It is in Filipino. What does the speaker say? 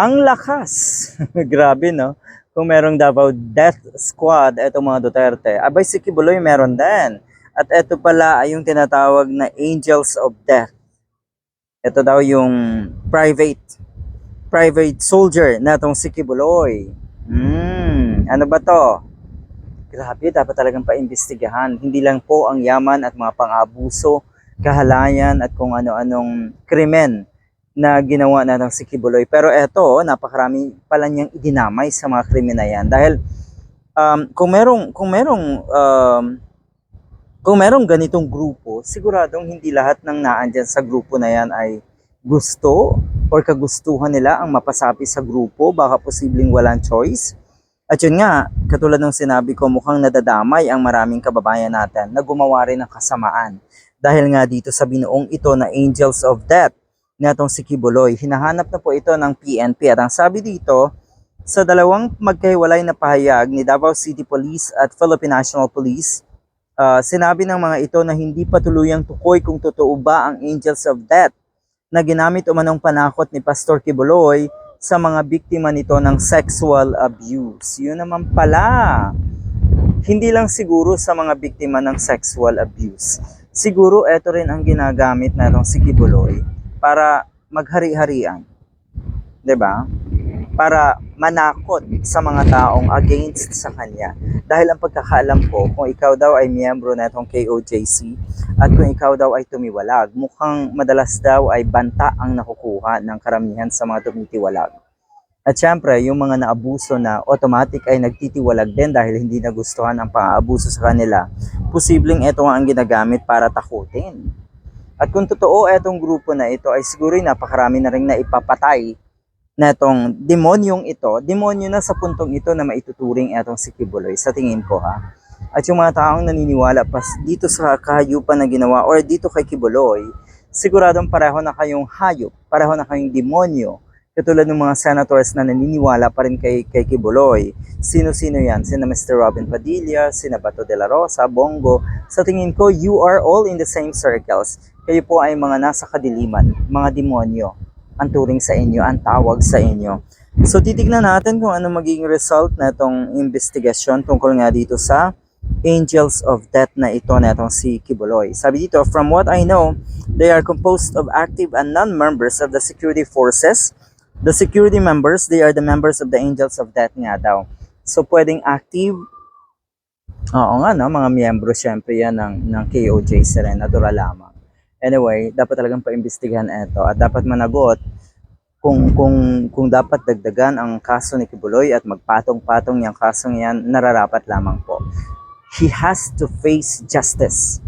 Ang lakas. Grabe, no? Kung merong Davao Death Squad, etong mga Duterte. Abay, si Kibuloy meron din. At eto pala ay yung tinatawag na Angels of Death. Ito daw yung private private soldier na itong si Kibuloy. Hmm, ano ba to? Grabe, dapat talagang paimbestigahan. Hindi lang po ang yaman at mga pang-abuso, kahalayan at kung ano-anong krimen na ginawa na ng si Kibuloy. Pero eto, napakarami pala niyang idinamay sa mga krimen yan. Dahil um, kung merong, kung merong, um, kung merong ganitong grupo, siguradong hindi lahat ng naandyan sa grupo na yan ay gusto or kagustuhan nila ang mapasapi sa grupo. Baka posibleng walang choice. At yun nga, katulad ng sinabi ko, mukhang nadadamay ang maraming kababayan natin na gumawa rin ng kasamaan. Dahil nga dito sa binuong ito na Angels of Death na itong si Kibuloy. Hinahanap na po ito ng PNP. At ang sabi dito, sa dalawang magkahiwalay na pahayag ni Davao City Police at Philippine National Police, ah, sinabi ng mga ito na hindi pa tuluyang tukoy kung totoo ba ang Angels of Death na ginamit umanong panakot ni Pastor Kibuloy sa mga biktima nito ng sexual abuse. Yun naman pala. Hindi lang siguro sa mga biktima ng sexual abuse. Siguro ito rin ang ginagamit na si Kibuloy para maghari-harian. 'Di ba? Para manakot sa mga taong against sa kanya. Dahil ang pagkakaalam ko, kung ikaw daw ay miyembro na itong KOJC at kung ikaw daw ay tumiwalag, mukhang madalas daw ay banta ang nakukuha ng karamihan sa mga tumitiwalag. At syempre, yung mga naabuso na automatic ay nagtitiwalag din dahil hindi nagustuhan ang pang-aabuso sa kanila, posibleng ito nga ang ginagamit para takutin. At kung totoo etong grupo na ito ay siguro napakarami na rin na ipapatay na itong demonyong ito, demonyo na sa puntong ito na maituturing etong si Kibuloy sa tingin ko ha. At yung mga taong naniniwala pa dito sa kahayupan na ginawa or dito kay Kibuloy, siguradong pareho na kayong hayop, pareho na kayong demonyo. Katulad ng mga senators na naniniwala pa rin kay, kay Kibuloy. Sino-sino yan? Sina Mr. Robin Padilla, sina Bato de la Rosa, Bongo. Sa tingin ko, you are all in the same circles. Kayo po ay mga nasa kadiliman, mga demonyo ang turing sa inyo, ang tawag sa inyo. So titignan natin kung ano magiging result na itong investigasyon tungkol nga dito sa Angels of Death na ito na itong si Kibuloy. Sabi dito, from what I know, they are composed of active and non-members of the security forces. The security members, they are the members of the Angels of Death nga daw. So pwedeng active, oo nga no, mga miyembro syempre yan ng, ng KOJ sa rin, natural lamang. Anyway, dapat talagang paimbestigahan ito at dapat managot kung kung kung dapat dagdagan ang kaso ni Kibuloy at magpatong-patong yung kasong yan, nararapat lamang po. He has to face justice.